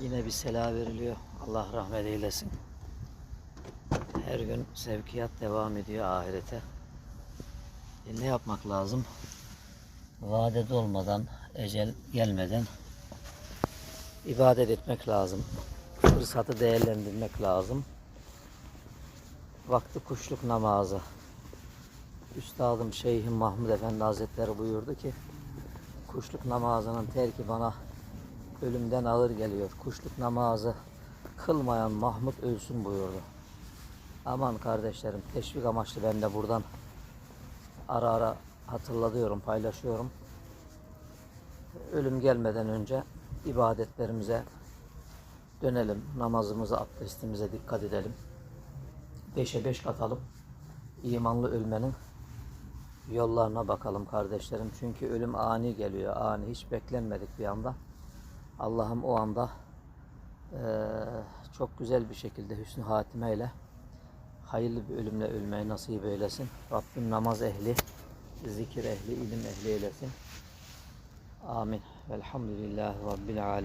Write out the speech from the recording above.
Yine bir sela veriliyor. Allah rahmet eylesin. Her gün sevkiyat devam ediyor ahirete. E ne yapmak lazım? Vadet olmadan, ecel gelmeden ibadet etmek lazım. Fırsatı değerlendirmek lazım. Vakti kuşluk namazı. Üstadım Şeyhim Mahmud Efendi Hazretleri buyurdu ki kuşluk namazının terki bana ölümden ağır geliyor. Kuşluk namazı kılmayan Mahmud ölsün buyurdu. Aman kardeşlerim teşvik amaçlı ben de buradan ara ara hatırlatıyorum, paylaşıyorum. Ölüm gelmeden önce ibadetlerimize dönelim. Namazımıza, abdestimize dikkat edelim. Beşe beş katalım. İmanlı ölmenin yollarına bakalım kardeşlerim. Çünkü ölüm ani geliyor. Ani hiç beklenmedik bir anda. Allah'ım o anda eee, çok güzel bir şekilde hüsnü hatimeyle hayırlı bir ölümle ölmeyi nasip eylesin. Rabbim namaz ehli, zikir ehli, ilim ehli eylesin. Amin. Velhamdülillahi Rabbil alemin.